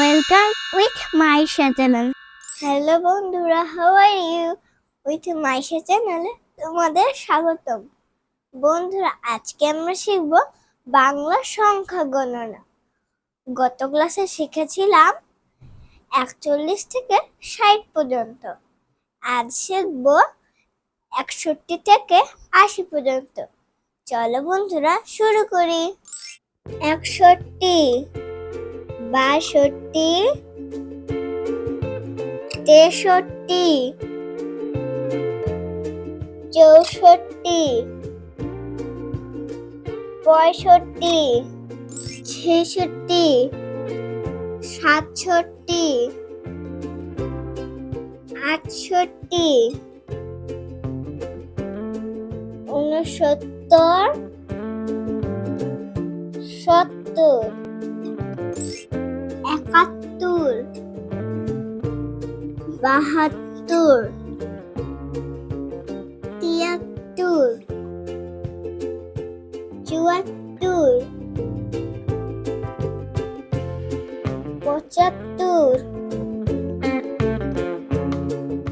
Welcome with my channel. Hello বন্ধুরা how are you with Maisha চ্যানেলে তোমাদের স্বাগতম। বন্ধুরা, আজকে আমরা শিখব বাংলা সংখ্যা গণনা। গত ক্লাসে শিখেছিলাম একচল্লিশ থেকে ষাট পর্যন্ত। আজ শিখব একষট্টি থেকে আশি পর্যন্ত। চলো বন্ধুরা, শুরু করি। একষট্টি। বাষট্টি তেষট্টি চৌষট্টি পঁয়ষট্টি ছেষট্টি সাতষট্টি আটষট্টি উনসত্তর সত্তর। বাহাত্তর। তিয়াত্তর। চুয়াত্তর। পঁচাত্তর।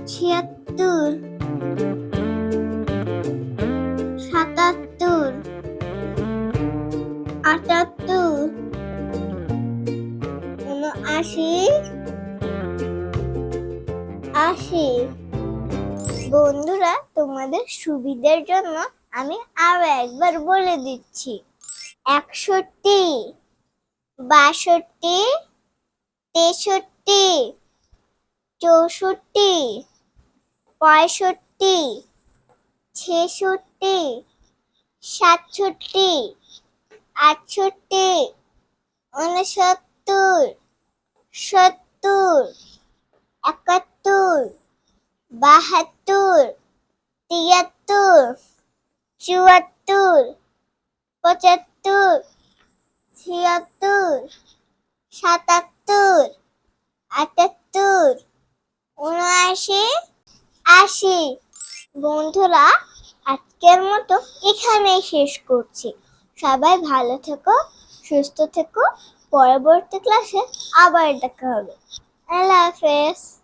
ছিয়াত্তর। সাতাত্তর। আটাত্তর। উনআশি। আশি বন্ধুরা, তোমাদের সুবিধার জন্য আমি আরও একবার বলে দিচ্ছি। একষট্টি, বাষট্টি, তেষট্টি, চৌষট্টি, পঁয়ষট্টি, ছেষট্টি, সাতষট্টি, আটষট্টি উনসত্তর সত্তর বাহাত্তর, তিয়াত্তর, চুয়াত্তর, পঁচাত্তর, ছিয়াত্তর, সাতাত্তর, আটাত্তর, উনআশি, আশি। বন্ধুরা, আজকের মতো এখানেই শেষ করছি। সবাই ভালো থেকো, সুস্থ থেকো। পরবর্তী ক্লাসে আবার দেখা হবে। আল্লাহ হাফেজ।